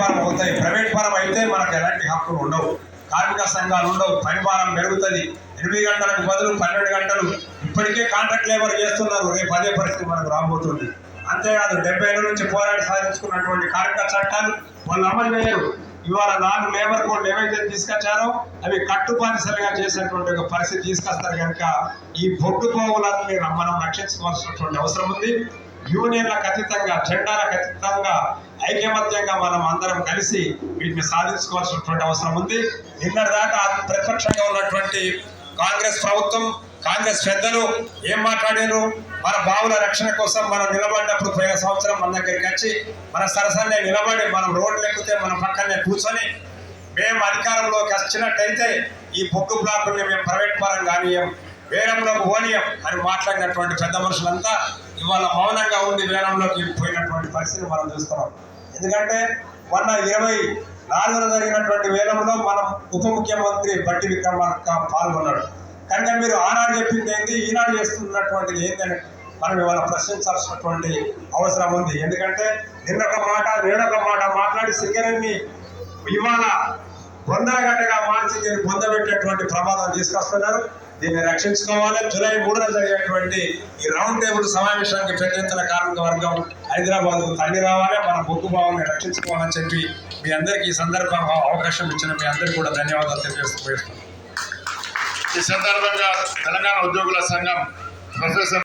పరం అవుతాయి. ప్రైవేట్ పరం అయితే మనకు ఎలాంటి హక్కులు ఉండవు. కార్మిక సంఘాలు ఉండవు. పని భారం పెరుగుతుంది. ఎనిమిది గంటలకు బదులు పన్నెండు గంటలు ఇప్పటికే కాంట్రాక్ట్ లేబర్ చేస్తున్నారు. రేపు అదే పరిస్థితి మనకు రాబోతుంది. అంతేకాదు డెబ్బై ఏళ్ళ నుంచి పోరాడి సాధించుకున్నటువంటి కార్మిక చట్టాలు వాళ్ళు అమలు చేయరు. ఇవాళ నాలుగు లేబర్ కోడ్లు ఏవైతే తీసుకొచ్చారో అవి కట్టుబానిసలుగా చేసినటువంటి ఒక పరిస్థితి తీసుకొస్తారు కనుక ఈ బొడ్డు పోవులని మనం రక్షించుకోవాల్సినటువంటి అవసరం ఉంది. యూనియన్లకు అతీతంగా జెండాలకు అతీతంగా ఐకమత్యంగా మనం అందరం కలిసి వీటిని సాధించుకోవాల్సినటువంటి అవసరం ఉంది. నిన్నటి దాకా ప్రతిపక్షంగా ఉన్నటువంటి కాంగ్రెస్ ప్రభుత్వం కాంగ్రెస్ పెద్దలు ఏం మాట్లాడారు? మన బావుల రక్షణ కోసం మనం నిలబడినప్పుడు పోయిన సంవత్సరం మన దగ్గరికి వచ్చి మన సరసనే నిలబడి మనం రోడ్లు ఎక్కితే మన పక్కనే కూర్చొని మేము అధికారంలోకి వచ్చినట్టయితే ఈ బొగ్గు బ్లాకుల్ని మేము ప్రైవేట్ పరం కానీయం వేలంలోకి పోనీయం అని మాట్లాడినటువంటి పెద్ద మనుషులంతా ఇవాళ మౌనంగా ఉండి వేలంలోకి పోయినటువంటి పరిస్థితి మనం చూస్తున్నాం. ఎందుకంటే మొన్న ఇరవై నాలుగున జరిగినటువంటి వేలంలో మనం ఉప ముఖ్యమంత్రి బట్టి విక్రమార్క పాల్గొన్నాడు. కనుక మీరు ఆనాడు చెప్పింది ఏంటి? ఈనాడు చేస్తున్నటువంటిది ఏంటని మనం ఇవాళ ప్రశ్నించాల్సినటువంటి అవసరం ఉంది. ఎందుకంటే నిన్నొక మాట నేనొక మాట మాట్లాడి సింగరేణి ఇవాళ గంటగా మార్చి దీన్ని పొందబెట్టేటువంటి ప్రమాదం తీసుకొస్తున్నారు. దీన్ని రక్షించుకోవాలి. జూలై మూడున జరిగేటువంటి ఈ రౌండ్ టేబుల్ సమావేశానికి పెద్ద కార్మిక వర్గం హైదరాబాద్ తల్లి రావాలి. మన బొగ్గు భావాన్ని రక్షించుకోవాలని చెప్పి మీ అందరికీ ఈ సందర్భంగా అవకాశం ఇచ్చిన మీ అందరికీ కూడా ధన్యవాదాలు తెలియజేస్తూ ఈ సందర్భంగా తెలంగాణ ఉద్యోగుల సంఘం ప్రొఫెసర్